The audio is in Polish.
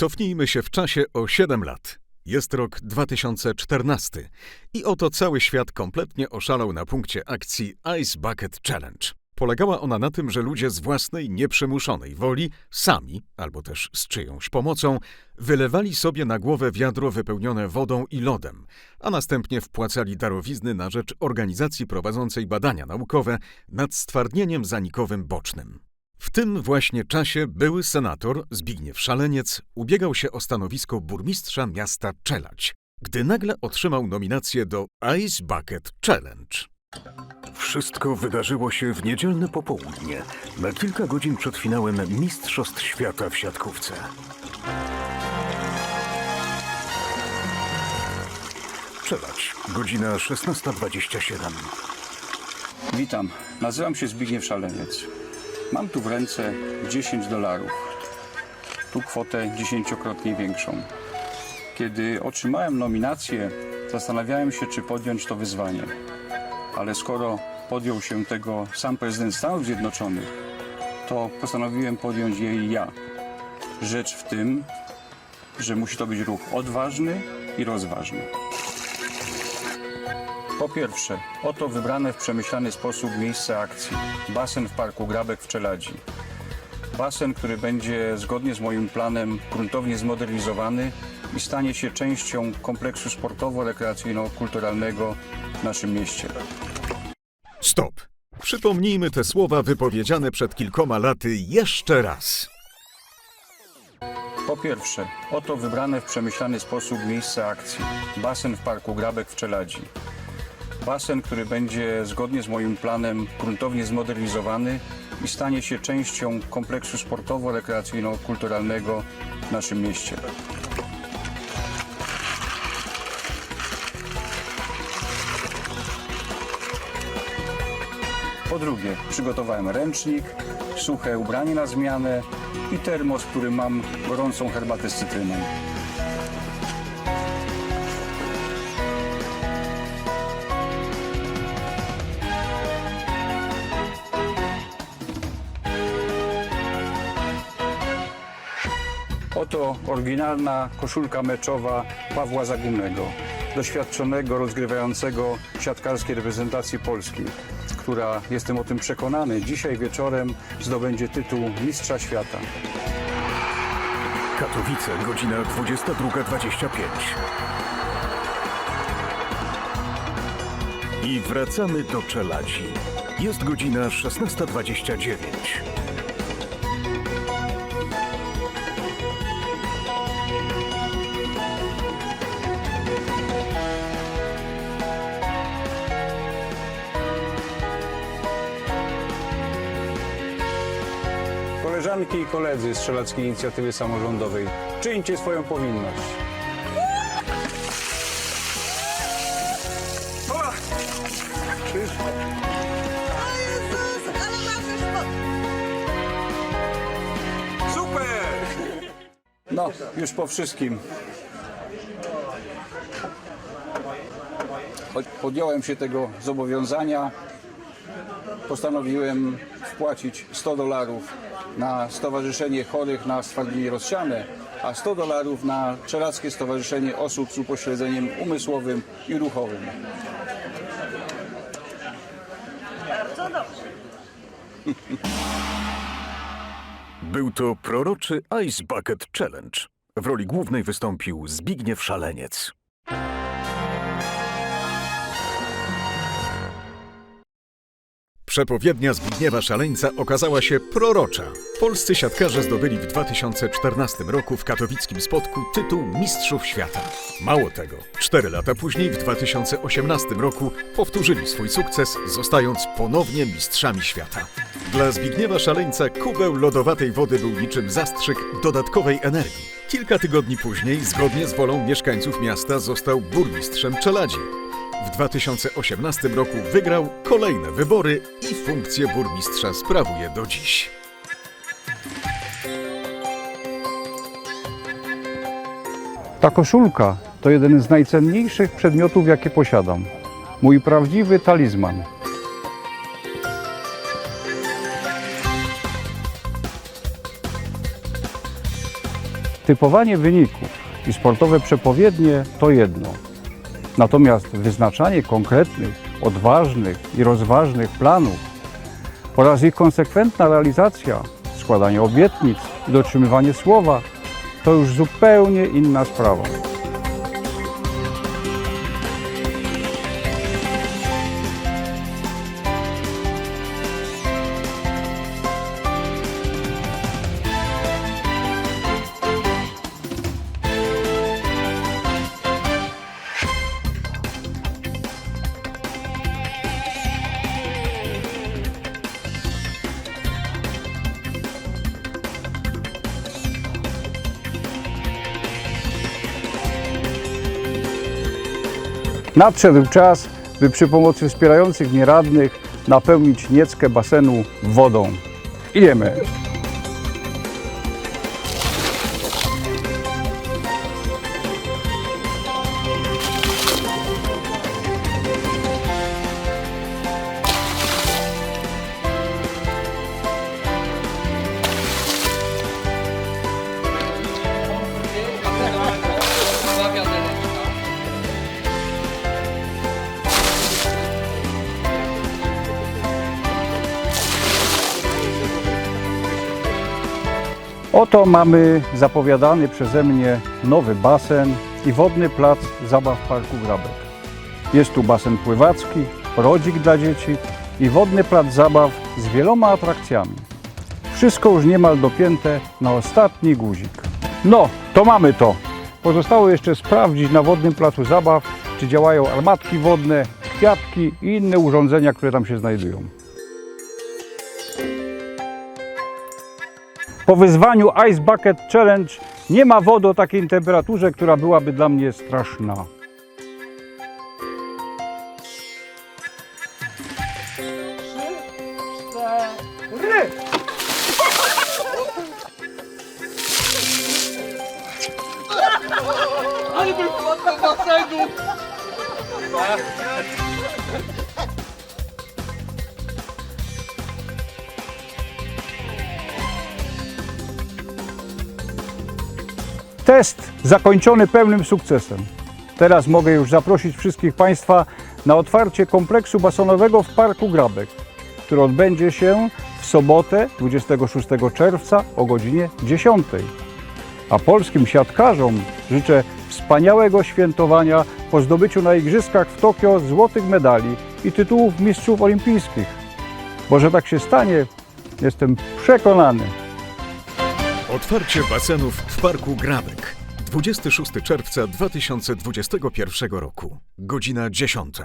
Cofnijmy się w czasie o 7 lat. Jest rok 2014 i oto cały świat kompletnie oszalał na punkcie akcji Ice Bucket Challenge. Polegała ona na tym, że ludzie z własnej, nieprzymuszonej woli, sami, albo też z czyjąś pomocą, wylewali sobie na głowę wiadro wypełnione wodą i lodem, a następnie wpłacali darowizny na rzecz organizacji prowadzącej badania naukowe nad stwardnieniem zanikowym bocznym. W tym właśnie czasie były senator Zbigniew Szaleniec ubiegał się o stanowisko burmistrza miasta Czelać, gdy nagle otrzymał nominację do Ice Bucket Challenge. Wszystko wydarzyło się w niedzielne popołudnie, na kilka godzin przed finałem Mistrzostw Świata w siatkówce. Czelać, godzina 16.27. Witam, nazywam się Zbigniew Szaleniec. Mam tu w ręce 10 dolarów. Tu kwotę dziesięciokrotnie większą. Kiedy otrzymałem nominację, zastanawiałem się, czy podjąć to wyzwanie. Ale skoro podjął się tego sam prezydent Stanów Zjednoczonych, to postanowiłem podjąć je i ja. Rzecz w tym, że musi to być ruch odważny i rozważny. Po pierwsze, oto wybrane w przemyślany sposób miejsce akcji. Basen w Parku Grabek w Czeladzi. Basen, który będzie zgodnie z moim planem gruntownie zmodernizowany i stanie się częścią kompleksu sportowo-rekreacyjno-kulturalnego w naszym mieście. Stop! Przypomnijmy te słowa wypowiedziane przed kilkoma laty jeszcze raz. Po pierwsze, oto wybrane w przemyślany sposób miejsce akcji. Basen w Parku Grabek w Czeladzi. Basen, który będzie zgodnie z moim planem gruntownie zmodernizowany i stanie się częścią kompleksu sportowo-rekreacyjno-kulturalnego w naszym mieście. Po drugie, przygotowałem ręcznik, suche ubranie na zmianę i termos, w którym mam gorącą herbatę z cytryną. Oto oryginalna koszulka meczowa Pawła Zagumnego, doświadczonego rozgrywającego siatkarskiej reprezentacji Polski, która, jestem o tym przekonany, dzisiaj wieczorem zdobędzie tytuł Mistrza Świata. Katowice, godzina 22.25. I wracamy do Czeladzi. Jest godzina 16.29. Koleżanki i koledzy z Strzelackiej Inicjatywy Samorządowej, czyńcie swoją powinność. Jezus, ale masz już po... No, już po wszystkim. Choć podjąłem się tego zobowiązania, postanowiłem wpłacić 100 dolarów na Stowarzyszenie Chorych na Stwardnienie Rozsiane, a 100 dolarów na Czeladźskie Stowarzyszenie Osób z Upośledzeniem Umysłowym i Ruchowym. Bardzo dobrze. Był to proroczy Ice Bucket Challenge. W roli głównej wystąpił Zbigniew Szaleniec. Przepowiednia Zbigniewa Szaleńca okazała się prorocza. Polscy siatkarze zdobyli w 2014 roku w katowickim spotku tytuł Mistrzów Świata. Mało tego, cztery lata później, w 2018 roku, powtórzyli swój sukces, zostając ponownie mistrzami świata. Dla Zbigniewa Szaleńca kubeł lodowatej wody był niczym zastrzyk dodatkowej energii. Kilka tygodni później, zgodnie z wolą mieszkańców miasta, został burmistrzem Czeladzi. W 2018 roku wygrał kolejne wybory i funkcję burmistrza sprawuje do dziś. Ta koszulka to jeden z najcenniejszych przedmiotów, jakie posiadam. Mój prawdziwy talizman. Typowanie wyników i sportowe przepowiednie to jedno. Natomiast wyznaczanie konkretnych, odważnych i rozważnych planów oraz ich konsekwentna realizacja, składanie obietnic i dotrzymywanie słowa to już zupełnie inna sprawa. Nadszedł czas, by przy pomocy wspierających mnie radnych napełnić nieckę basenu wodą. Idziemy! Oto mamy zapowiadany przeze mnie nowy basen i wodny plac zabaw w Parku Grabek. Jest tu basen pływacki, rodzik dla dzieci i wodny plac zabaw z wieloma atrakcjami. Wszystko już niemal dopięte na ostatni guzik. No, to mamy to. Pozostało jeszcze sprawdzić na wodnym placu zabaw, czy działają armatki wodne, kwiatki i inne urządzenia, które tam się znajdują. Po wyzwaniu Ice Bucket Challenge nie ma wody o takiej temperaturze, która byłaby dla mnie straszna. Test zakończony pełnym sukcesem. Teraz mogę już zaprosić wszystkich Państwa na otwarcie kompleksu basenowego w Parku Grabek, który odbędzie się w sobotę 26 czerwca o godzinie 10. A polskim siatkarzom życzę wspaniałego świętowania po zdobyciu na Igrzyskach w Tokio złotych medali i tytułów mistrzów olimpijskich. Bo że tak się stanie, jestem przekonany. Otwarcie basenów w Parku Grabek. 26 czerwca 2021 roku. Godzina 10.